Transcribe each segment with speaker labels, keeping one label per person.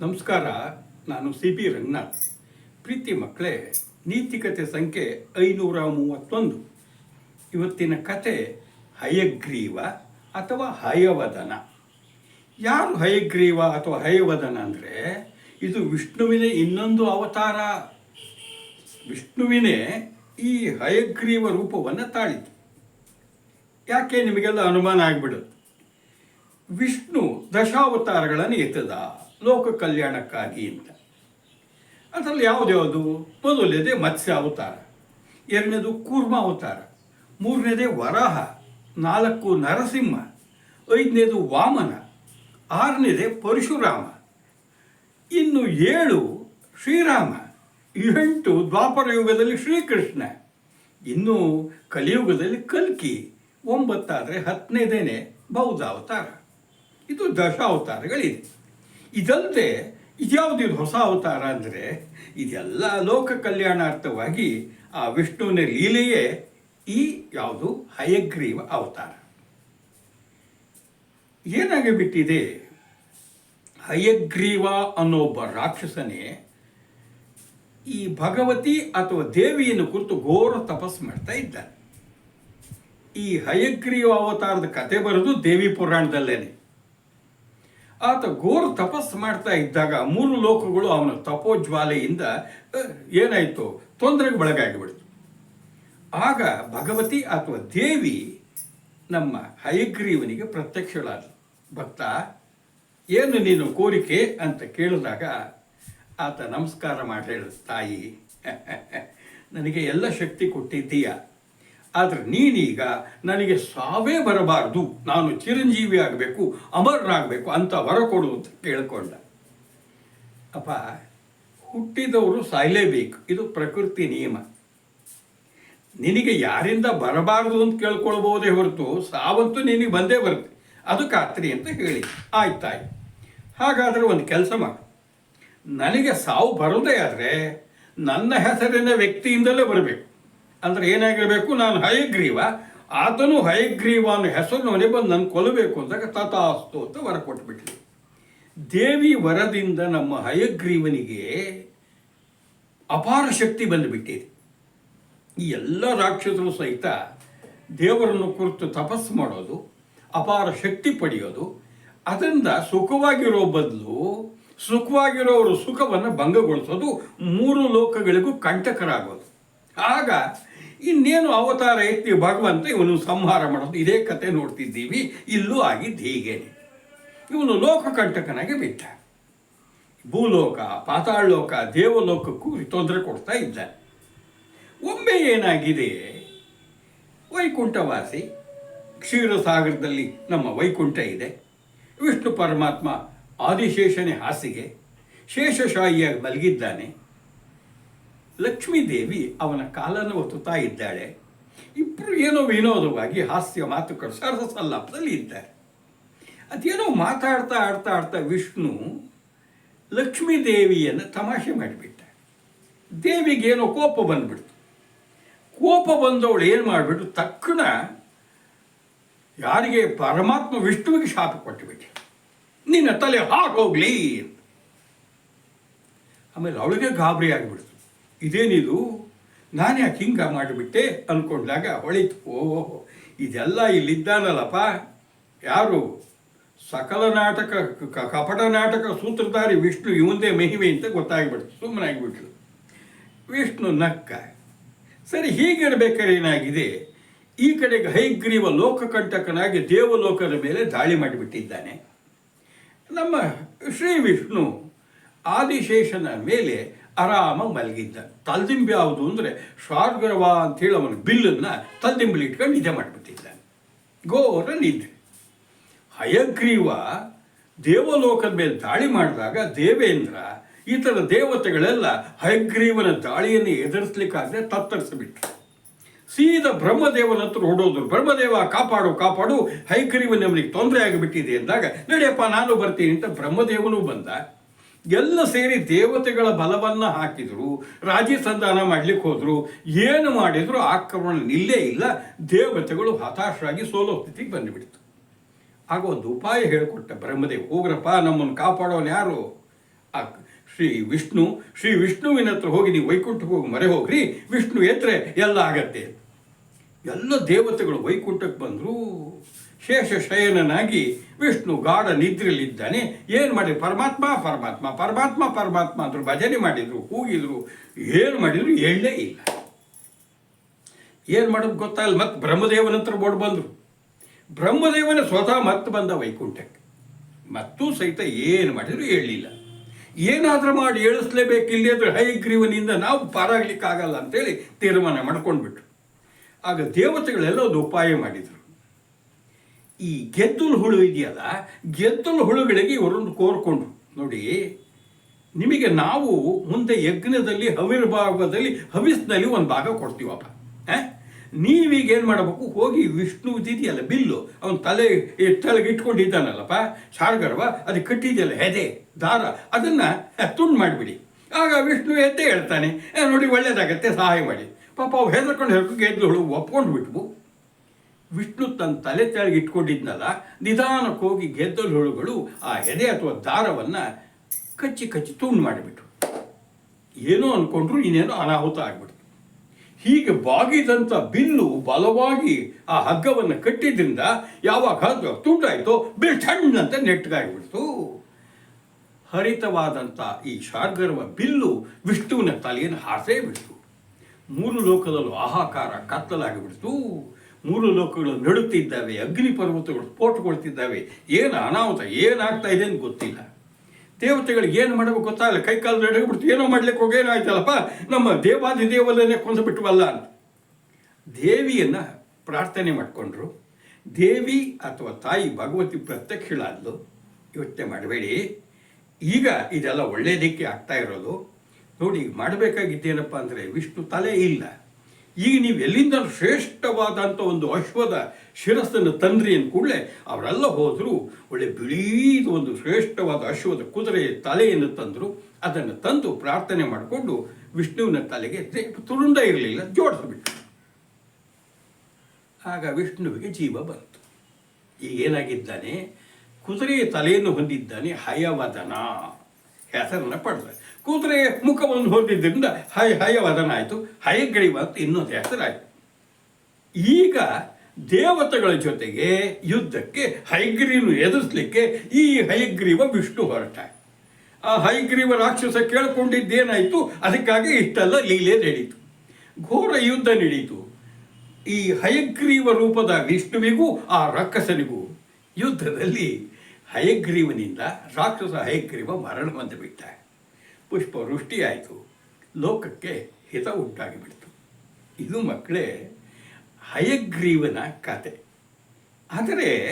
Speaker 1: ನಮಸ್ಕಾರ, ನಾನು C P Ranganath. ಪ್ರೀತಿ ಮಕ್ಕಳೇ, ನೀತಿಕತೆ ಸಂಖ್ಯೆ ಐನೂರ ಮೂವತ್ತೊಂದು. ಇವತ್ತಿನ ಕತೆ, ಹಯಗ್ರೀವ ಅಥವಾ ಹಯವದನ. ಯಾರು ಹಯಗ್ರೀವ ಅಥವಾ ಹಯವದನ ಅಂದರೆ? ಇದು ವಿಷ್ಣುವಿನ ಇನ್ನೊಂದು ಅವತಾರ. ವಿಷ್ಣುವಿನೇ ಈ ಹಯಗ್ರೀವ ರೂಪವನ್ನು ತಾಳಿತು ಯಾಕೆ ನಿಮಗೆಲ್ಲ ಅನುಮಾನ ಆಗಿಬಿಡುತ್ತೆ? ವಿಷ್ಣು ದಶಾವತಾರಗಳನ್ನು ಎತ್ತದ. ಲೋಕ ಕಲ್ಯಾಣಕ್ಕಾಗಿ ಅಂತ. ಅದರಲ್ಲಿ ಯಾವುದ್ಯಾವುದು ಮೊದಲನೇದೇ ಮತ್ಸ್ಯ ಅವತಾರ, ಎರಡನೇದು ಕೂರ್ಮ ಅವತಾರ, ಮೂರನೇದೇ ವರಾಹ, ನಾಲ್ಕು ನರಸಿಂಹ, ಐದನೇದು ವಾಮನ, ಆರನೇದೇ ಪರಶುರಾಮ. ಇನ್ನು ಏಳು ಶ್ರೀರಾಮ, ಎಂಟು ದ್ವಾಪರ ಯುಗದಲ್ಲಿ ಶ್ರೀಕೃಷ್ಣ, ಇನ್ನು ಕಲಿಯುಗದಲ್ಲಿ ಕಲ್ಕಿ, ಒಂಬತ್ತಾದರೆ ಹತ್ತನೇದೇನೆ ಬೌದ್ಧ ಅವತಾರ ಇದು ದಶಾವತಾರಗಳಿದೆ. ಇದಲ್ಲದೆ ಇದ್ಯಾವುದಿದು ಹೊಸ ಅವತಾರ ಅಂದರೆ ಇದೆಲ್ಲ ಲೋಕ ಕಲ್ಯಾಣಾರ್ಥವಾಗಿ ಆ ವಿಷ್ಣುವಿನ ಲೀಲೆಯೇ ಈ ಯಾವುದು ಹಯಗ್ರೀವ ಅವತಾರ. ಏನಾಗಿ ಬಿಟ್ಟಿದೆ ಹಯಗ್ರೀವ ಅನ್ನೋ ಒಬ್ಬ ರಾಕ್ಷಸನೇ ಈ ಭಗವತಿ ಅಥವಾ ದೇವಿಯನ್ನು ಕುರಿತು ಘೋರ ತಪಸ್ಸು ಮಾಡ್ತಾ ಇದ್ದಾನೆ. ಈ ಹಯಗ್ರೀವ ಅವತಾರದ ಕತೆ ಬರೆದು ದೇವಿ ಪುರಾಣದಲ್ಲೇನೆ. ಆತ ಗೋರು ತಪಸ್ಸು ಮಾಡ್ತಾ ಇದ್ದಾಗ ಮೂರು ಲೋಕಗಳು ಅವನ ತಪೋಜ್ವಾಲೆಯಿಂದ ಏನಾಯಿತು? ತೊಂದರೆಗೆ ಒಳಗಾಗಿಬಿಡ್ತು. ಆಗ ಭಗವತಿ ಅಥವಾ ದೇವಿ ನಮ್ಮ ಹಯಗ್ರೀವನಿಗೆ ಪ್ರತ್ಯಕ್ಷಳಾದ ಭಕ್ತ, ಏನು ನೀನು ಕೋರಿಕೆ ಅಂತ ಕೇಳಿದಾಗ ಆತ ನಮಸ್ಕಾರ ಮಾಡಿ ಹೇಳ, ತಾಯಿ. ನನಗೆ ಎಲ್ಲ ಶಕ್ತಿ ಕೊಟ್ಟಿದ್ದೀಯ. ಆದರೆ ನೀನೀಗ ನನಗೆ ಸಾವೇ ಬರಬಾರದು. ನಾನು ಚಿರಂಜೀವಿ ಆಗಬೇಕು, ಅಮರನಾಗಬೇಕು ಅಂತ ವರ ಕೊಡು ಅಂತ ಕೇಳಿಕೊಂಡ. ಅಪ್ಪ, ಹುಟ್ಟಿದವರು ಸಾಯಲೇಬೇಕು. ಇದು ಪ್ರಕೃತಿ ನಿಯಮ. ನಿನಗೆ ಯಾರಿಂದ ಬರಬಾರದು ಅಂತ ಕೇಳ್ಕೊಳ್ಬೋದೇ ಹೊರತು ಸಾವಂತೂ ನಿನಗೆ ಬಂದೇ ಬರುತ್ತೆ. ಅದು ಖಾತ್ರಿ ಅಂತ ಹೇಳಿ. ಆಯ್ತಾಯ್ತು. ಹಾಗಾದರೆ ಒಂದು ಕೆಲಸ ಮಾಡು. ನನಗೆ ಸಾವು ಬರೋದೇ ಆದರೆ ನನ್ನ ಹೆಸರಿನ ವ್ಯಕ್ತಿಯಿಂದಲೇ ಬರಬೇಕು. ಅಂದರೆ ಏನಾಗಿರಬೇಕು? ನಾನು ಹಯಗ್ರೀವ. ಆತನು ಹಯಗ್ರೀವ ಅನ್ನೋ ಹೆಸರಿನವನೇ ಬಂದು ನನ್ನ ಕೊಲ್ಲಬೇಕು ಅಂದಾಗ ತಥಾಸ್ತು ಅಂತ ವರ ಕೊಟ್ಬಿಟ್ಲಿ. ದೇವಿ ವರದಿಂದ ನಮ್ಮ ಹಯಗ್ರೀವನಿಗೆ ಅಪಾರ ಶಕ್ತಿ ಬಂದುಬಿಟ್ಟಿದೆ. ಈ ಎಲ್ಲ ರಾಕ್ಷಸರು ಸಹಿತ ದೇವರನ್ನು ಕುರಿತು ತಪಸ್ಸು ಮಾಡೋದು, ಅಪಾರ ಶಕ್ತಿ ಪಡೆಯೋದು, ಅದರಿಂದ ಸುಖವಾಗಿರೋ ಬದಲು ಸುಖವಾಗಿರೋರು ಸುಖವನ್ನು ಭಂಗಗೊಳಿಸೋದು ಮೂರು ಲೋಕಗಳಿಗೂ ಕಂಟಕರಾಗೋದು. ಆಗ ಇನ್ನೇನು ಅವತಾರ ಎತ್ತಿ ಭಗವಂತ ಇವನು ಸಂಹಾರ ಮಾಡೋದು? ಇದೇ ಕತೆ ನೋಡ್ತಿದ್ದೀವಿ. ಇಲ್ಲೂ ಆಗಿದ್ದು ಹೀಗೆ ಇವನು ಲೋಕಕಂಟಕನಾಗಿ ಬಿದ್ದ. ಭೂಲೋಕ, ಪಾತಾಳಲೋಕ, ದೇವಲೋಕಕ್ಕೂ ತೊಂದರೆ ಕೊಡ್ತಾ ಇದ್ದ. ಒಮ್ಮೆ ಏನಾಗಿದೆ? ವೈಕುಂಠವಾಸಿ, ಕ್ಷೀರಸಾಗರದಲ್ಲಿ ನಮ್ಮ ವೈಕುಂಠ ಇದೆ. ವಿಷ್ಣು ಪರಮಾತ್ಮ ಆದಿಶೇಷನೇ ಹಾಸಿಗೆ ಶೇಷಶಾಹಿಯಾಗಿ ಮಲಗಿದ್ದಾನೆ. ಲಕ್ಷ್ಮೀದೇವಿ ಅವನ ಕಾಲನ್ನು ಒತ್ತುತ್ತಾ ಇದ್ದಾಳೆ. ಇಬ್ಬರು ಏನೋ ವಿನೋದವಾಗಿ ಹಾಸ್ಯ ಮಾತುಕತೆ ಸರಸ ಸಲ್ಲಾಪದಲ್ಲಿ ಇದ್ದಾರೆ. ಅದೇನೋ ಮಾತಾಡ್ತಾ ಆಡ್ತಾ ಆಡ್ತಾ ವಿಷ್ಣು ಲಕ್ಷ್ಮೀ ದೇವಿಯನ್ನು ತಮಾಷೆ ಮಾಡಿಬಿಟ್ಟ ದೇವಿಗೇನೋ ಕೋಪ ಬಂದ್ಬಿಡ್ತು. ಕೋಪ ಬಂದವಳು ಏನು ಮಾಡಿಬಿಟ್ಟು ತಕ್ಷಣ ಯಾರಿಗೆ? ಪರಮಾತ್ಮ ವಿಷ್ಣುವಿಗೆ ಶಾಪ ಕೊಟ್ಟುಬಿಟ್ಟೆ ನಿನ್ನ ತಲೆ ಹಾಕೋಗ್ಲಿ ಆಮೇಲೆ ಅವಳಿಗೆ ಗಾಬರಿ ಆಗಿಬಿಡ್ತು. ಇದೇನಿದು? ನಾನು ಯಾಕೆ ಹಿಂಗ ಮಾಡಿಬಿಟ್ಟೆ? ಅಂದ್ಕೊಂಡಾಗ ಹೊಳಿತು. ಓಹೋ ಇದೆಲ್ಲ ಇಲ್ಲಿದ್ದಾನಲ್ಲಪ್ಪ. ಯಾರು? ಸಕಲ ನಾಟಕ ಕಪಟ ನಾಟಕ ಸೂತ್ರಧಾರಿ ವಿಷ್ಣು, ಇವಂದೇ ಮಹಿಮೆ ಅಂತ ಗೊತ್ತಾಗ್ಬಿಡ್ತು. ಸುಮ್ಮನಾಗಿಬಿಟ್ಲು. ವಿಷ್ಣು ನಕ್ಕ. ಸರಿ, ಹೀಗಿರಬೇಕಾದ್ರೆ ಏನಾಗಿದೆ? ಈ ಕಡೆಗೆ ಹೈಗ್ರೀವ ಲೋಕಕಂಟಕನಾಗಿ ದೇವಲೋಕದ ಮೇಲೆ ದಾಳಿ ಮಾಡಿಬಿಟ್ಟಿದ್ದಾನೆ. ನಮ್ಮ ಶ್ರೀ ವಿಷ್ಣು ಆದಿಶೇಷನ ಮೇಲೆ ಆರಾಮ ಮಲಗಿದ್ದ. ತಲ್ದಿಂಬಿ ಯಾವುದು ಅಂದರೆ, ಶಾರ್ಗರವ ಅಂತೇಳಿ ಅವನ ಬಿಲ್ಲನ್ನು ತಲ್ದಿಂಬಲಿ ಇಟ್ಕೊಂಡು ನಿದ್ದೆ ಮಾಡಿಬಿಟ್ಟಿದ್ದ. ಗೋರ ನಿದ್ರೆ ಹಯಗ್ರೀವ ದೇವಲೋಕದ ಮೇಲೆ ದಾಳಿ ಮಾಡಿದಾಗ ದೇವೇಂದ್ರ ಈ ಥರ ದೇವತೆಗಳೆಲ್ಲ ಹಯಗ್ರೀವನ ದಾಳಿಯನ್ನು ಎದುರಿಸ್ಲಿಕ್ಕಾಗದೆ ತತ್ತರಿಸಿಬಿಟ್ರು. ಸೀದಾ ಬ್ರಹ್ಮದೇವನ ಹತ್ರ ಓಡೋದ್ರು. ಬ್ರಹ್ಮದೇವ, ಕಾಪಾಡು ಕಾಪಾಡು ಹೈಗ್ರೀವ ನಮಗೆ ತೊಂದರೆ ಆಗಿಬಿಟ್ಟಿದೆ ಅಂದಾಗ ನಡೆಯಪ್ಪ, ನಾನು ಬರ್ತೀನಿ ಅಂತ ಬ್ರಹ್ಮದೇವನು ಬಂದ. ಎಲ್ಲ ಸೇರಿ ದೇವತೆಗಳ ಬಲವನ್ನ ಹಾಕಿದ್ರು, ರಾಜಿ ಸಂಧಾನ ಮಾಡ್ಲಿಕ್ಕೆ ಹೋದ್ರು, ಏನು ಮಾಡಿದ್ರು ಆಕ್ರಮಣ ನಿಲ್ಲೇ ಇಲ್ಲ, ದೇವತೆಗಳು ಹತಾಶರಾಗಿ ಸೋಲೋ ಸ್ಥಿತಿಗೆ ಬಂದುಬಿಡ್ತು. ಆಗ ಒಂದು ಉಪಾಯ ಹೇಳಿಕೊಟ್ಟ ಬ್ರಹ್ಮದೇವ್, ಹೋಗ್ರಪ್ಪ, ನಮ್ಮನ್ನು ಕಾಪಾಡೋನು ಯಾರು? ಶ್ರೀ ವಿಷ್ಣು, ಶ್ರೀ ವಿಷ್ಣುವಿನ ಹತ್ರ ಹೋಗಿ ನೀವು ವೈಕುಂಠಕ್ಕೆ ಹೋಗಿ ಮರೆ ಹೋಗ್ರಿ, ವಿಷ್ಣು ಎತ್ತರೆ ಎಲ್ಲ ಆಗತ್ತೆ ಎಲ್ಲ ದೇವತೆಗಳು ವೈಕುಂಠಕ್ಕೆ ಬಂದರು ಶೇಷ ಶಯನನಾಗಿ ವಿಷ್ಣು ಗಾಢ ನಿದ್ರೆಯಲ್ಲಿದ್ದಾನೆ. ಏನು ಮಾಡಿದ್ರು ಪರಮಾತ್ಮ ಪರಮಾತ್ಮ ಪರಮಾತ್ಮ ಪರಮಾತ್ಮ ಅಂದರು ಭಜನೆ ಮಾಡಿದರು, ಕೂಗಿದರು. ಏನು ಮಾಡಿದ್ರು? ಹೇಳಲೇ ಇಲ್ಲ. ಏನು ಮಾಡೋದು ಗೊತ್ತಾಗಲ್ಲ ಮತ್ತೆ ಬ್ರಹ್ಮದೇವನ ಹತ್ರ ಓಡ್ ಬಂದರು. ಬ್ರಹ್ಮದೇವನ ಸ್ವತಃ ಮತ್ತೆ ಬಂದ ವೈಕುಂಠಕ್ಕೆ. ಮತ್ತೂ ಸಹಿತ ಏನು ಮಾಡಿದ್ರು ಹೇಳಲಿಲ್ಲ. ಏನಾದರೂ ಮಾಡಿ ಹೇಳಿಸ್ಲೇಬೇಕು, ಇಲ್ಲಿ ಅಂದರೆ ಹೈಗ್ರೀವನಿಂದ ನಾವು ಪಾರಾಗ್ಲಿಕ್ಕಾಗಲ್ಲ ಅಂತೇಳಿ ತೀರ್ಮಾನ ಮಾಡ್ಕೊಂಡ್ಬಿಟ್ರು. ಆಗ ದೇವತೆಗಳೆಲ್ಲ ಒಂದು ಉಪಾಯ ಮಾಡಿದರು. ಈ ಗೆದ್ದಲು ಹುಳು ಇದೆಯಲ್ಲ, ಗೆದ್ದಲು ಹುಳುಗಳಿಗೆ ಇವರೊಂದು ಕೋರ್ಕೊಂಡ್ರು ನೋಡಿ, ನಿಮಗೆ ನಾವು ಮುಂದೆ ಯಜ್ಞದಲ್ಲಿ ಹವಿರ್ಭಾಗದಲ್ಲಿ ಹವಿಸ್ನಲ್ಲಿ ಒಂದು ಭಾಗ ಕೊಡ್ತೀವಪ್ಪ? ನೀವೀಗ ಏನು ಮಾಡಬೇಕು? ಹೋಗಿ ವಿಷ್ಣು ಇದೆಯಲ್ಲ, ಬಿಲ್ಲು, ಅವನ ತಲೆ ತಲೆಗೆ ಇಟ್ಕೊಂಡಿದ್ದಾನಲ್ಲಪ್ಪ, ಶಾರ್ಗರ್ವ, ಅದು ಕಟ್ಟಿದೆಯಲ್ಲ, ಹೆದೆ, ದಾರ, ಅದನ್ನು ತುಂಡು ಮಾಡಿಬಿಡಿ. ಆಗ ವಿಷ್ಣು ಎದ್ದೇ ಹೇಳ್ತಾನೆ ನೋಡಿ, ಒಳ್ಳೇದಾಗತ್ತೆ, ಸಹಾಯ ಮಾಡಿ. ಪಾಪ ಅವು ಹೆದರ್ಕೊಂಡು ಹೇಳ್ಕೊಂಡು ಗೆದ್ದು ಹುಳು ಒಪ್ಕೊಂಡು ಬಿಟ್ವು ವಿಷ್ಣು ತನ್ನ ತಲೆ ತೆಳಗೆ ಇಟ್ಕೊಂಡಿದ್ನಲ್ಲ, ನಿಧಾನಕ್ಕೆ ಹೋಗಿ ಗೆದ್ದಲು ಹುಳುಗಳು ಆ ಎದೆ ಅಥವಾ ದಾರವನ್ನು ಕಚ್ಚಿ ಕಚ್ಚಿ ತುಂಡು ಮಾಡಿಬಿಟ್ರು. ಏನೋ ಅಂದ್ಕೊಂಡ್ರು ಇನ್ನೇನೋ ಅನಾಹುತ ಆಗ್ಬಿಡ್ತು. ಹೀಗೆ ಬಾಗಿದಂಥ ಬಿಲ್ಲು ಬಲವಾಗಿ ಆ ಹಗ್ಗವನ್ನು ಕಟ್ಟಿದ್ರಿಂದ ಯಾವಾಗ ಹಗ್ಗ ತುಂಡಾಯಿತೋ ಬಿಲ್ ಅಂತ ನೆಟ್ಟಗಾಗಿಬಿಡ್ತು ಹರಿತವಾದಂಥ ಈ ಶಾರ್ಗರ್ವ ಬಿಲ್ಲು ವಿಷ್ಣುವಿನ ತಲೆಯನ್ನು ಹಾಸೇ ಬಿಡ್ತು. ಮೂರು ಲೋಕದಲ್ಲೂ ಆಹಾಕಾರ ಕತ್ತಲಾಗಿಬಿಡ್ತು. ಮೂರು ಲೋಕಗಳು ನಡುತ್ತಿದ್ದಾವೆ, ಅಗ್ನಿ ಪರ್ವತಗಳು ಸ್ಫೋಟಗೊಳ್ತಿದ್ದಾವೆ ಏನು ಅನಾಹುತ, ಏನಾಗ್ತಾ ಇದೆ ಅಂತ ಗೊತ್ತಿಲ್ಲ. ದೇವತೆಗಳಿಗೆ ಏನು ಮಾಡಬೇಕು ಗೊತ್ತಾಗಲ್ಲ ಕೈ ಕಾಲು ನಡಗ್ಬಿಡ್ತು. ಏನೋ ಮಾಡ್ಲಿಕ್ಕೆ ಹೋಗಿ ಏನಾಯ್ತಲ್ಲಪ್ಪ? ನಮ್ಮ ದೇವಾದಿ ದೇವಲನ್ನೇ ಕೊಂದು ಅಂತ. ದೇವಿಯನ್ನು ಪ್ರಾರ್ಥನೆ ಮಾಡಿಕೊಂಡ್ರು. ದೇವಿ ಅಥವಾ ತಾಯಿ ಭಗವತಿ ಪ್ರತ್ಯಕ್ಷಳಾದ್ಲು. ಯೋಚನೆ ಮಾಡಬೇಡಿ. ಈಗ ಇದೆಲ್ಲ ಒಳ್ಳೆಯದಕ್ಕೆ ಆಗ್ತಾ ಇರೋದು. ನೋಡಿ ಮಾಡಬೇಕಾಗಿದ್ದೇನಪ್ಪ ಅಂದರೆ ವಿಷ್ಣು ತಲೆ ಇಲ್ಲ. ಈಗ ನೀವು ಎಲ್ಲಿಂದ ಶ್ರೇಷ್ಠವಾದಂಥ ಒಂದು ಅಶ್ವದ ಶಿರಸ್ಸನ್ನು ತಂದ್ರಿ ಅಂದ ಕೂಡಲೇ ಅವರೆಲ್ಲ ಹೋದರು, ಒಳ್ಳೆ ಬಿಳೀದು ಒಂದು ಶ್ರೇಷ್ಠವಾದ ಅಶ್ವದ ಕುದುರೆಯ ತಲೆಯನ್ನು ತಂದರು. ಅದನ್ನು ತಂದು ಪ್ರಾರ್ಥನೆ ಮಾಡಿಕೊಂಡು ವಿಷ್ಣುವಿನ ತಲೆಗೆ ತುರುಂದ ಇರಲಿಲ್ಲ ಜೋಡಿಸ್ಬಿಟ್ಟು ಆಗ ವಿಷ್ಣುವಿಗೆ ಜೀವ ಬಂತು. ಈಗ ಏನಾಗಿದ್ದಾನೆ? ಕುದುರೆಯ ತಲೆಯನ್ನು ಹೊಂದಿದ್ದಾನೆ ಹಯವದನ, ಹೆಸರನ್ನು ಪಡೆದ. ಕುದುರೆಯ ಮುಖವನ್ನು ಹೊಂದಿದ್ದರಿಂದ ಹೈ ಹಯವದನ ಆಯಿತು ಹಯಗ್ರೀವ ಅಂತ ಇನ್ನೊಂದು ಹೆಸರಾಯಿತು. ಈಗ ದೇವತೆಗಳ ಜೊತೆಗೆ ಯುದ್ಧಕ್ಕೆ ಹೈಗ್ರೀನು ಎದುರಿಸಲಿಕ್ಕೆ ಈ ಹೈಗ್ರೀವ ವಿಷ್ಣು ಹೊರಟ. ಆ ಹೈಗ್ರೀವ ರಾಕ್ಷಸ ಕೇಳಿಕೊಂಡಿದ್ದೇನಾಯಿತು? ಅದಕ್ಕಾಗಿ ಇಷ್ಟೆಲ್ಲ ಲೀಲೆ ನಡೀತು. ಘೋರ ಯುದ್ಧ ನಡೀತು. ಈ ಹಯಗ್ರೀವ ರೂಪದ ವಿಷ್ಣುವಿಗೂ, ಆ ರಾಕ್ಷಸನಿಗೂ ಯುದ್ಧದಲ್ಲಿ ಹಯಗ್ರೀವನಿಂದ ರಾಕ್ಷಸ ಹಯಗ್ರೀವ ಮರಣ ಬಂದು ಬಿಟ್ಟ ಪುಷ್ಪ ವೃಷ್ಟಿಯಾಯಿತು ಲೋಕಕ್ಕೆ ಹಿತ ಉಂಟಾಗಿಬಿಡ್ತು. ಇದು ಮಕ್ಕಳೇ, ಹಯಗ್ರೀವನ ಕತೆ. ಆದರೆ,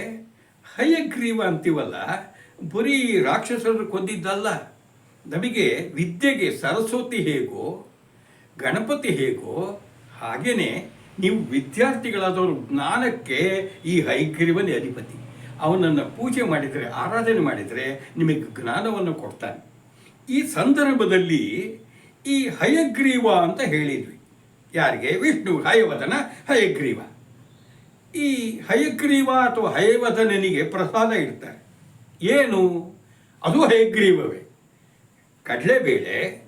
Speaker 1: ಹಯಗ್ರೀವ ಅಂತೀವಲ್ಲ, ಬರೀ ರಾಕ್ಷಸರು ಕೊಂದಿದ್ದಲ್ಲ. ನಮಗೆ ವಿದ್ಯೆಗೆ ಸರಸ್ವತಿ ಹೇಗೋ, ಗಣಪತಿ ಹೇಗೋ ಹಾಗೇ ನೀವು ವಿದ್ಯಾರ್ಥಿಗಳಾದವರು ಜ್ಞಾನಕ್ಕೆ ಈ ಹೈಗ್ರೀವನೇ ಅಧಿಪತಿ. ಅವನನ್ನು ಪೂಜೆ ಮಾಡಿದರೆ, ಆರಾಧನೆ ಮಾಡಿದರೆ ನಿಮಗೆ ಜ್ಞಾನವನ್ನು ಕೊಡ್ತಾನೆ. ಈ ಸಂದರ್ಭದಲ್ಲಿ ಈ ಹಯಗ್ರೀವ ಅಂತ ಹೇಳಿದ್ವಿ. ಯಾರಿಗೆ? ವಿಷ್ಣು ಹಯವದನ ಹಯಗ್ರೀವ. ಈ ಹಯಗ್ರೀವ ಅಥವಾ ಹಯವದನನಿಗೆ ಪ್ರಸಾದ ಇಡ್ತಾರೆ. ಏನು? ಅದು ಹಯಗ್ರೀವವೇ. ಕಡಲೆಬೇಳೆ,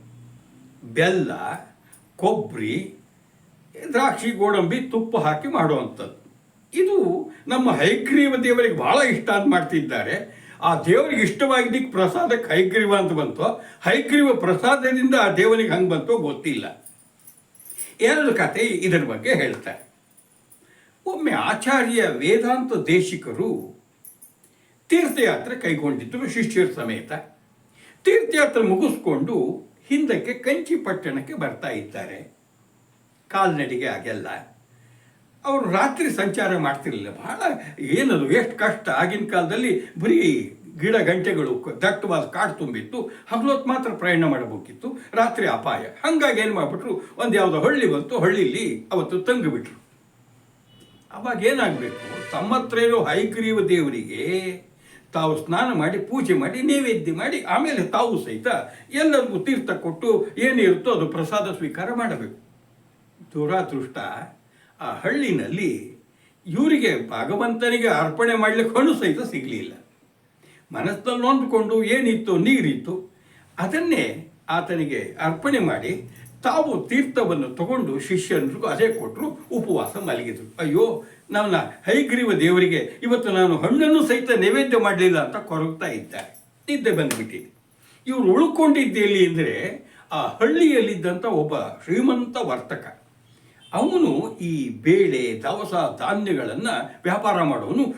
Speaker 1: ಬೆಲ್ಲ ಕೊಬ್ಬರಿ ದ್ರಾಕ್ಷಿ, ಗೋಡಂಬಿ, ತುಪ್ಪ ಹಾಕಿ ಮಾಡುವಂಥದ್ದು. ಇದು ನಮ್ಮ ಹೈಗ್ರೀವ ದೇವರಿಗೆ ಬಹಳ ಇಷ್ಟ ಅಂತ ಮಾಡ್ತಿದ್ದಾರೆ. ಆ ದೇವರಿಗೆ ಇಷ್ಟವಾಗಿದ್ದಕ್ಕೆ ಪ್ರಸಾದಕ್ಕೆ ಹೈಗ್ರೀವ ಅಂತ ಬಂತು, ಹೈಗ್ರೀವ ಪ್ರಸಾದದಿಂದ ಆ ದೇವನಿಗೆ ಹಂಗೆ ಬಂತೋ ಗೊತ್ತಿಲ್ಲ. ಎರಡು ಕತೆ ಇದರ ಬಗ್ಗೆ ಹೇಳ್ತಾರೆ. ಒಮ್ಮೆ ಆಚಾರ್ಯ ವೇದಾಂತ ದೇಶಿಕರು ತೀರ್ಥಯಾತ್ರೆ ಕೈಗೊಂಡಿದ್ದರು ಶಿಷ್ಯರ ಸಮೇತ. ತೀರ್ಥಯಾತ್ರೆ ಮುಗಿಸ್ಕೊಂಡು ಹಿಂದಕ್ಕೆ ಕಂಚಿ ಪಟ್ಟಣಕ್ಕೆ ಬರ್ತಾ ಇದ್ದಾರೆ. ಕಾಲ್ನಡಿಗೆ ಆಗೆಲ್ಲ ಅವರು ರಾತ್ರಿ ಸಂಚಾರ ಮಾಡ್ತಿರಲಿಲ್ಲ. ಬಹಳ ಏನದು, ಎಷ್ಟು ಕಷ್ಟ. ಆಗಿನ ಕಾಲದಲ್ಲಿ ಬರೀ ಗಿಡ ಗಂಟೆಗಳು ದಟ್ಟವಾದ ಕಾಡು ತುಂಬಿತ್ತು. ಹಗಲೊತ್ತು ಮಾತ್ರ ಪ್ರಯಾಣ ಮಾಡಬೇಕಿತ್ತು. ರಾತ್ರಿ ಅಪಾಯ. ಹಾಗಾಗಿ ಏನು ಮಾಡಿಬಿಟ್ರು, ಒಂದು ಯಾವುದೋ ಹಳ್ಳಿ ಬಂತು. ಹಳ್ಳಿಲಿ ಅವತ್ತು ತಂಗಿಬಿಟ್ರು ಅವಾಗ ಏನಾಗಬೇಕು? ತಮ್ಮ ಹತ್ರ ಇರೋ ಹೈಗ್ರೀವ ದೇವರಿಗೆ ತಾವು ಸ್ನಾನ ಮಾಡಿ, ಪೂಜೆ ಮಾಡಿ, ನೈವೇದ್ಯ ಮಾಡಿ, ಆಮೇಲೆ ತಾವು ಸಹಿತ ಎಲ್ಲರಿಗೂ ತೀರ್ಥ ಕೊಟ್ಟು ಏನಿರುತ್ತೋ ಅದು ಪ್ರಸಾದ ಸ್ವೀಕಾರ ಮಾಡಬೇಕು. ದುರಾದೃಷ್ಟ. ಆ ಹಳ್ಳಿನಲ್ಲಿ ಇವರಿಗೆ ಭಗವಂತನಿಗೆ ಅರ್ಪಣೆ ಮಾಡಲಿಕ್ಕೆ ಸಹಿತ ಸಿಗಲಿಲ್ಲ. ಮನಸ್ಸಲ್ಲಿ ಅಂದ್ಕೊಂಡು ಏನಿತ್ತು ನೀರಿತ್ತು, ಅದನ್ನೇ ಆತನಿಗೆ ಅರ್ಪಣೆ ಮಾಡಿ ತಾವು ತೀರ್ಥವನ್ನು ತಗೊಂಡು ಶಿಷ್ಯನಿಗೂ ಅದೇ ಕೊಟ್ಟರು ಉಪವಾಸ ಮಲಗಿದರು. ಅಯ್ಯೋ, ನನ್ನ ಹೈಗ್ರೀವ ದೇವರಿಗೆ ಇವತ್ತು ನಾನು ಹಣ್ಣನ್ನು ಸಹಿತ ನೈವೇದ್ಯ ಮಾಡಲಿಲ್ಲ ಅಂತ ಕೊರಗ್ತಾ ಇದ್ದಾರೆ ನಿದ್ದೆ ಬಂದುಬಿಟ್ಟಿದೆ. ಇವರು ಉಳ್ಕೊಂಡಿದ್ದೆಲ್ಲಿ ಅಂದರೆ ಆ ಹಳ್ಳಿಯಲ್ಲಿದ್ದಂಥ ಒಬ್ಬ ಶ್ರೀಮಂತ ವರ್ತಕ. ಅವನು ಈ ಬೇಳೆ, ದವಸ, ಧಾನ್ಯಗಳನ್ನು ವ್ಯಾಪಾರ ಮಾಡೋನು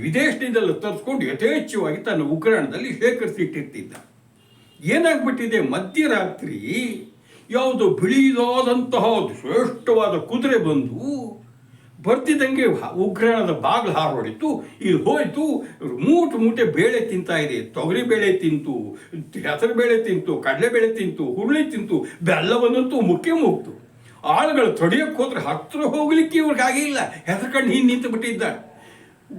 Speaker 1: ವಿದೇಶದಿಂದಲೂ ತರಿಸ್ಕೊಂಡು ಯಥೇಚ್ಛವಾಗಿ ತನ್ನ ಉಗ್ರಾಣದಲ್ಲಿ ಶೇಖರಿಸಿಟ್ಟಿರ್ತಿದ್ದ. ಏನಾಗ್ಬಿಟ್ಟಿದೆ ಮಧ್ಯರಾತ್ರಿ? ಯಾವುದು ಬಿಳಿದಾದಂತಹ ಶ್ರೇಷ್ಠವಾದ ಕುದುರೆ ಬಂದು ಬರ್ತಿದ್ದಂಗೆ ಉಗ್ರಾಣದ ಬಾಗಿಲು ಹಾರೊಡಿತು ಇಲ್ಲಿ ಹೋಯಿತು, ಮೂಟು ಮೂಟೆ ಬೇಳೆ ತಿಂತಾ ಇದೆ. ತೊಗರಿ ಬೇಳೆ ತಿಂತು, ಹೆಸರು ಬೇಳೆ ತಿಂತು, ಕಡಲೆ ಬೇಳೆ ತಿಂತು, ಹುರುಳಿ ತಿಂತು, ಬೆಲ್ಲವನ್ನಂತೂ ಮುಖ್ಯ ಮುಗ್ತು. ಆಳುಗಳು ತೊಡಿಯಕ್ಕೆ ಹೋದ್ರೆ ಹತ್ರ ಹೋಗ್ಲಿಕ್ಕೆ ಇವ್ರಿಗೆ ಆಗಿಲ್ಲ. ಹೆಸರ್ಕಂಡು ಹಿಂದೆ ನಿಂತು ಬಿಟ್ಟಿದ್ದ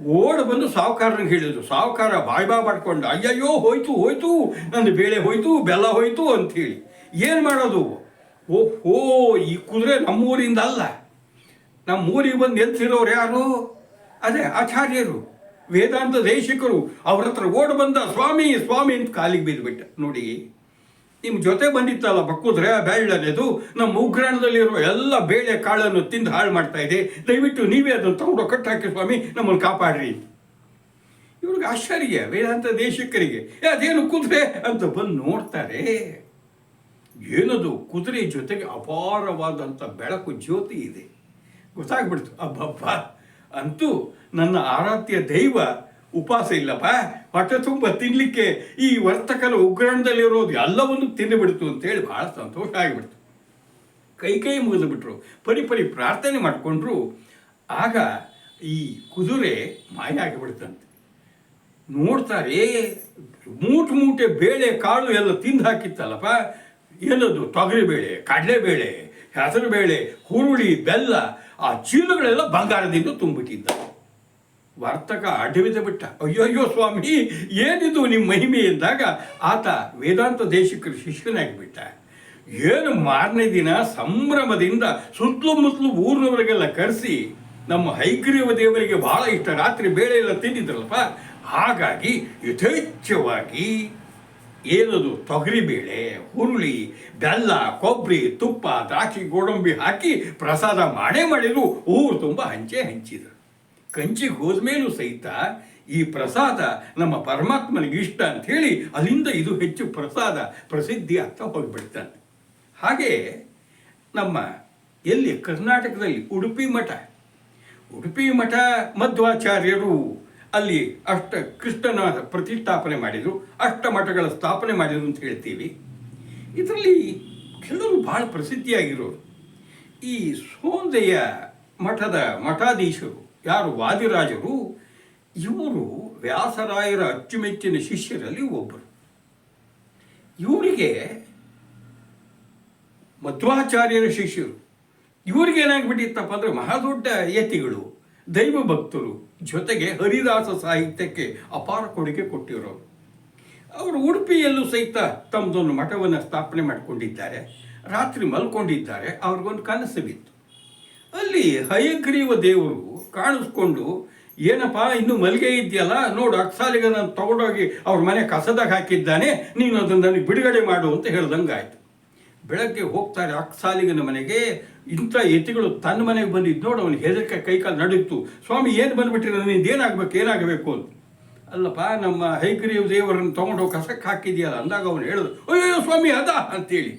Speaker 1: ಓಡ್ ಬಂದು ಸಾವುಕಾರನಿಗೆ ಹೇಳಿದ್ರು. ಸಾವುಕಾರ ಬಾಯ್ ಬಾ ಮಾಡ್ಕೊಂಡು, ಅಯ್ಯಯ್ಯೋ, ಹೋಯ್ತು ಹೋಯ್ತು, ನಂದು ಬೇಳೆ ಹೋಯ್ತು, ಬೆಲ್ಲ ಹೋಯ್ತು ಅಂಥೇಳಿ ಏನು ಮಾಡೋದು? ಓಹೋ, ಈ ಕುದುರೆ ನಮ್ಮೂರಿಂದ ಅಲ್ಲ. ನಮ್ಮೂರಿಗೆ ಬಂದು ಎಂತಿರೋರು ಯಾರು? ಅದೇ ಆಚಾರ್ಯರು, ವೇದಾಂತ ದೇಶಿಕರು. ಅವ್ರ ಹತ್ರ ಓಡ್ ಬಂದ ಸ್ವಾಮಿ ಸ್ವಾಮಿ ಅಂತ ಕಾಲಿಗೆ ಬಿದ್ದುಬಿಟ್ಟ ನೋಡಿ. ನಿಮ್ಮ ಜೊತೆ ಬಂದಿತ್ತಲ್ಲ ಬಕ್ಕುದ್ರೆ ಬೆಳ್ಳನೆದು ನಮ್ಮ ಉಗ್ರಾಣದಲ್ಲಿರೋ ಎಲ್ಲ ಬೇಳೆ ಕಾಳನ್ನು ತಿಂದು ಹಾಳು ಮಾಡ್ತಾ ಇದೆ. ದಯವಿಟ್ಟು ನೀವೇ ಅದನ್ನು ತಗೊಂಡು ಕಟ್ಟಾಕಿ ಸ್ವಾಮಿ, ನಮ್ಮನ್ನು ಕಾಪಾಡ್ರಿ. ಇವ್ರಿಗೆ ಆಶ್ಚರ್ಯ, ವೇದಾಂತ ದೇಶಿಕರಿಗೆ. ಅದೇನು ಕುದುರೆ ಅಂತ ಬಂದು ನೋಡ್ತಾರೆ. ಏನದು, ಕುದುರೆ ಜೊತೆಗೆ ಅಪಾರವಾದಂಥ ಬೆಳಕು ಜ್ಯೋತಿ ಇದೆ. ಗೊತ್ತಾಗ್ಬಿಡ್ತು. ಅಬ್ಬಬ್ಬ! ಅಂತೂ ನನ್ನ ಆರಾಧ್ಯ ದೈವ ಉಪವಾಸ ಇಲ್ಲಪ್ಪ. ಹೊಟ್ಟೆ ತುಂಬ ತಿನ್ನಲಿಕ್ಕೆ ಈ ವರ್ತಕನ ಉಗ್ರಾಣದಲ್ಲಿರೋದು ಎಲ್ಲವನ್ನು ತಿಂದುಬಿಡ್ತು ಅಂತೇಳಿ ಭಾಳ ಸಂತೋಷ ಆಗಿಬಿಡ್ತು. ಕೈ ಕೈ ಮುಗಿದು ಬಿಟ್ರು ಪರಿ ಪರಿ ಪ್ರಾರ್ಥನೆ ಮಾಡಿಕೊಂಡ್ರು. ಆಗ ಈ ಕುದುರೆ ಮಾಯ ಆಗಿಬಿಡ್ತಂತೆ ನೋಡ್ತಾರೆ, ಮೂಟು ಮೂಟೆ ಬೇಳೆ ಕಾಳು ಎಲ್ಲ ತಿಂದು ಹಾಕಿತ್ತಲ್ಲಪ್ಪ. ಏನದು ತೊಗರಿ ಬೇಳೆ ಕಡಲೆಬೇಳೆ ಹೆಸರು ಬೇಳೆ, ಹುರುಳಿ, ಬೆಲ್ಲ, ಆ ಚೀಲಗಳೆಲ್ಲ ಬಂಗಾರದಿಂದ ತುಂಬಿಟ್ಟಿದ್ದ. ವರ್ತಕ ಅಡವಿದ ಬಿಟ್ಟ. ಅಯ್ಯೋ ಅಯ್ಯೋ ಸ್ವಾಮಿ, ಏನಿದು ನಿಮ್ಮ ಮಹಿಮೆ ಎಂದಾಗ ಆತ ವೇದಾಂತ ದೇಶಿಕರ ಶಿಷ್ಯನಾಗಿಬಿಟ್ಟ. ಏನು ಮಾರನೇ ದಿನ ಸಂಭ್ರಮದಿಂದ ಸುತ್ತಲೂ ಮುತ್ತಲು ಊರಿನವರಿಗೆಲ್ಲ ಕರೆಸಿ ನಮ್ಮ ಹೈಗ್ರೀವ ದೇವರಿಗೆ ಬಹಳ ಇಷ್ಟ. ರಾತ್ರಿ ಬೇಳೆ ಎಲ್ಲ ತಿಂದಿದ್ರಲ್ಲಪ್ಪ. ಹಾಗಾಗಿ ಯಥೇಚ್ಛವಾಗಿ ಏನದು ತೊಗರಿಬೇಳೆ ಹುರುಳಿ, ಬೆಲ್ಲ, ಕೊಬ್ಬರಿ, ತುಪ್ಪ, ದ್ರಾಕ್ಷಿ, ಗೋಡಂಬಿ ಹಾಕಿ ಪ್ರಸಾದ ಮಾಡೇ ಮಾಡಿದ್ರು. ಊರು ತುಂಬ ಹಂಚೆ ಹಂಚಿದರು. ಕಂಚಿಗೆ ಹೋದ್ಮೇಲೂ ಸಹಿತ ಈ ಪ್ರಸಾದ ನಮ್ಮ ಪರಮಾತ್ಮನಿಗೆ ಇಷ್ಟ ಅಂತ ಹೇಳಿ ಅಲ್ಲಿಂದ ಇದು ಹೆಚ್ಚು ಪ್ರಸಾದ ಪ್ರಸಿದ್ಧಿ ಆಗ್ತಾ ಹೋಗಿಬಿಡ್ತಾನೆ ಹಾಗೆ ನಮ್ಮ ಎಲ್ಲಿ ಕರ್ನಾಟಕದಲ್ಲಿ ಉಡುಪಿ ಮಠ ಉಡುಪಿ ಮಠ ಮಧ್ವಾಚಾರ್ಯರು ಅಲ್ಲಿ ಅಷ್ಟ ಕೃಷ್ಣನ ಪ್ರತಿಷ್ಠಾಪನೆ ಮಾಡಿದರು, ಅಷ್ಟ ಮಠಗಳ ಸ್ಥಾಪನೆ ಮಾಡಿದರು ಅಂತ ಹೇಳ್ತೀವಿ. ಇದರಲ್ಲಿ ಕೆಲವರು ಬಹಳ ಪ್ರಸಿದ್ಧಿಯಾಗಿರೋರು. ಈ ಸೋಂದೆಯ ಮಠದ ಮಠಾಧೀಶರು ಯಾರು ವಾದಿರಾಜರು? ಇವರು ವ್ಯಾಸರಾಯರ ಅಚ್ಚುಮೆಚ್ಚಿನ ಶಿಷ್ಯರಲ್ಲಿ ಒಬ್ಬರು. ಇವರಿಗೆ ಮಧ್ವಾಚಾರ್ಯರ ಶಿಷ್ಯರು. ಇವರಿಗೆ ಏನಾಗ್ಬಿಟ್ಟಿತ್ತಪ್ಪ ಅಂದರೆ ಮಹಾದೊಡ್ಡ ಯತಿಗಳು, ದೈವ ಭಕ್ತರು, ಜೊತೆಗೆ ಹರಿದಾಸ ಸಾಹಿತ್ಯಕ್ಕೆ ಅಪಾರ ಕೊಡುಗೆ ಕೊಟ್ಟಿರೋರು. ಅವರು ಉಡುಪಿಯಲ್ಲೂ ಸಹಿತ ತಮ್ಮದೊಂದು ಮಠವನ್ನು ಸ್ಥಾಪನೆ ಮಾಡಿಕೊಂಡಿದ್ದಾರೆ. ರಾತ್ರಿ ಮಲ್ಕೊಂಡಿದ್ದಾರೆ. ಅವ್ರಿಗೊಂದು ಕನಸು ಬಿತ್ತು. ಅಲ್ಲಿ ಹಯಗ್ರೀವ ದೇವರು ಕಾಣಿಸ್ಕೊಂಡು, ಏನಪ್ಪ, ಇನ್ನು ಮಲ್ಗೆ ಇದೆಯಲ್ಲ, ನೋಡು ಅಕ್ಸಾಲಿಗೆ ನಾನು ತಗೊಂಡೋಗಿ ಅವ್ರ ಮನೆ ಕಸದಾಗ ಹಾಕಿದ್ದಾನೆ, ನೀನು ಅದನ್ನು ನನಗೆ ಬಿಡುಗಡೆ ಮಾಡು ಅಂತ ಹೇಳ್ದಂಗೆ ಆಯ್ತು. ಬೆಳಗ್ಗೆ ಹೋಗ್ತಾರೆ ಅಕ್ಸಾಲಿಗನ ಮನೆಗೆ, ಇಂಥ ಯತಿಗಳು ತನ್ನ ಮನೆಗೆ ಬಂದಿದ್ದು ನೋಡು, ಅವನು ಹೆದರಿಕೆ ಕೈಕಾಲು ನಡೀತು ಸ್ವಾಮಿ, ಏನು ಬಂದುಬಿಟ್ಟಿರ, ನಿಂದು ಏನಾಗಬೇಕು ಏನಾಗಬೇಕು? ಅಂತ. ಅಲ್ಲಪ್ಪ, ನಮ್ಮ ಹೈಗ್ರೀವ ದೇವರನ್ನು ತೊಗೊಂಡೋಗಿ ಕಸಕ್ಕೆ ಹಾಕಿದೆಯಲ್ಲ ಅಂದಾಗ ಅವನು ಹೇಳಿದ್ರು ಅಯ್ಯೋ ಸ್ವಾಮಿ, ಅದ? ಅಂತೇಳಿ.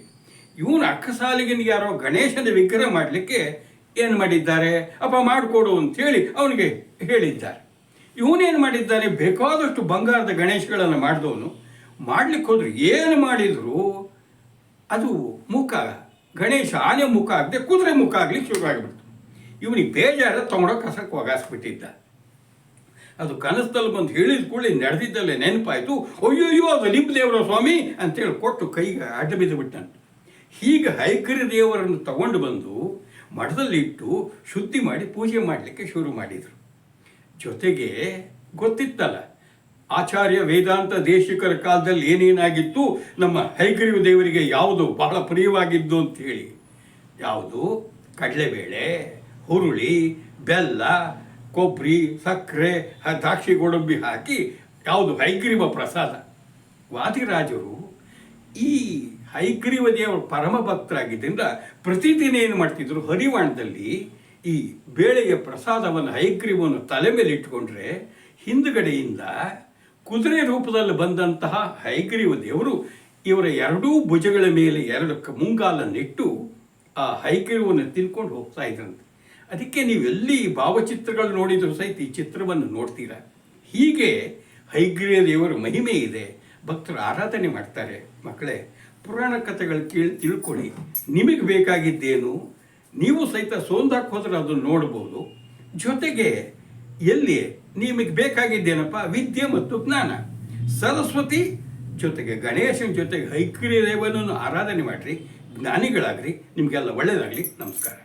Speaker 1: ಇವನು ಅಕ್ಕಸಾಲಿಗನಿಗೆ ಯಾರೋ ಗಣೇಶನ ವಿಗ್ರಹ ಮಾಡಲಿಕ್ಕೆ ಏನು ಮಾಡಿದ್ದಾರೆ? ಅಪ್ಪ ಮಾಡಿಕೊಡು ಅಂಥೇಳಿ ಅವನಿಗೆ ಹೇಳಿದ್ದಾರೆ. ಇವನೇನು ಮಾಡಿದ್ದಾನೆ? ಬೇಕಾದಷ್ಟು ಬಂಗಾರದ ಗಣೇಶಗಳನ್ನು ಮಾಡಿದವನು. ಮಾಡಲಿಕ್ಕೆ ಹೋದ್ರೆ ಏನು ಮಾಡಿದ್ರು? ಅದು ಮುಖ, ಗಣೇಶ ಆನೆ ಮುಖ ಆಗದೆ ಕುದುರೆ ಮುಖ ಆಗ್ಲಿಕ್ಕೆ ಶುರುವಾಗಿಬಿಡ್ತು ಇವನಿಗೆ ಬೇಜಾರ ತೊಗೊಂಡೋಗಿ ಕಸಕ್ಕೆ ಒಗಾಸ್ಬಿಟ್ಟಿದ್ದ ಅದು ಕನಸದಲ್ಲಿ ಬಂದು ಹೇಳಿದ ಕೂಡಲೇ ನಡೆದಿದ್ದಲ್ಲೇ ನೆನಪಾಯಿತು. ಅಯ್ಯೋಯ್ಯೋ, ಅದು ನಿಮ್ಮ ದೇವರ ಸ್ವಾಮಿ ಅಂತೇಳಿ ಕೊಟ್ಟು ಕೈಗೆ ಅಡ್ಡ ಬಿದ್ದು ಹೀಗೆ ಹೈಕರಿ ದೇವರನ್ನು ತಗೊಂಡು ಬಂದು ಮಠದಲ್ಲಿಟ್ಟು ಶುದ್ಧಿ ಮಾಡಿ ಪೂಜೆ ಮಾಡಲಿಕ್ಕೆ ಶುರು ಮಾಡಿದರು. ಜೊತೆಗೆ ಗೊತ್ತಿತ್ತಲ್ಲ, ಆಚಾರ್ಯ ವೇದಾಂತ ದೇಶಿಕರ ಕಾಲದಲ್ಲಿ ಏನೇನಾಗಿತ್ತು, ನಮ್ಮ ಹೈಗ್ರೀವ ದೇವರಿಗೆ ಯಾವುದು ಬಹಳ ಪ್ರಿಯವಾಗಿದ್ದು ಅಂತ ಹೇಳಿ ಯಾವುದು? ಕಡಲೆಬೇಳೆ, ಹುರುಳಿ, ಬೆಲ್ಲ ಕೊಬ್ಬರಿ ಸಕ್ಕರೆ ದ್ರಾಕ್ಷಿ ಗೋಡಂಬಿ ಹಾಕಿ, ಯಾವುದು ಹೈಗ್ರೀವ ಪ್ರಸಾದ. ವಾದಿರಾಜರು ಈ ಹೈಗ್ರೀವ ದೇವರ ಪರಮ ಭಕ್ತರಾಗಿದ್ದರಿಂದ ಪ್ರತಿದಿನ ಏನು ಮಾಡ್ತಿದ್ರು? ಹರಿವಾಣದಲ್ಲಿ ಈ ಬೇಳೆಯ ಪ್ರಸಾದವನ್ನು ಹೈಗ್ರೀವನ್ನು ತಲೆ ಮೇಲೆ ಇಟ್ಕೊಂಡ್ರೆ ಹಿಂದುಗಡೆಯಿಂದ ಕುದುರೆ ರೂಪದಲ್ಲಿ ಬಂದಂತಹ ಹೈಗ್ರೀವ ದೇವರು ಇವರ ಎರಡೂ ಭುಜಗಳ ಮೇಲೆ ಎರಡು ಮುಂಗಾಲನ್ನಿಟ್ಟು ಆ ಹೈಗ್ರೀವನ್ನು ತಿನ್ಕೊಂಡು ಹೋಗ್ತಾ ಇದ್ರಂತೆ. ಅದಕ್ಕೆ ನೀವು ಎಲ್ಲಿ ಭಾವಚಿತ್ರಗಳು ನೋಡಿದ್ರು ಸಹಿತ ಈ ಚಿತ್ರವನ್ನು ನೋಡ್ತೀರಾ? ಹೀಗೆ ಹೈಗ್ರೀವ ದೇವರ ಮಹಿಮೆ ಇದೆ. ಭಕ್ತರು ಆರಾಧನೆ ಮಾಡ್ತಾರೆ. ಮಕ್ಕಳೇ ಪುರಾಣ ಕಥೆಗಳು ಕೇಳಿ ತಿಳ್ಕೊಳ್ಳಿ. ನಿಮಗೆ ಬೇಕಾಗಿದ್ದೇನು, ನೀವು ಸಹಿತ ಸೋಂದಾಕ್ ಹೋದ್ರೆ ಅದನ್ನು ನೋಡ್ಬೋದು. ಜೊತೆಗೆ ಎಲ್ಲಿ ನಿಮಗೆ ಬೇಕಾಗಿದ್ದೇನಪ್ಪ, ವಿದ್ಯೆ ಮತ್ತು ಜ್ಞಾನ. ಸರಸ್ವತಿ ಜೊತೆಗೆ ಗಣೇಶನ ಜೊತೆಗೆ ಹೈಕ್ರಿ ದೇವನನ್ನು ಆರಾಧನೆ ಮಾಡಿರಿ. ಜ್ಞಾನಿಗಳಾಗ್ರಿ, ನಿಮಗೆಲ್ಲ ಒಳ್ಳೆಯದಾಗಲಿ ನಮಸ್ಕಾರ.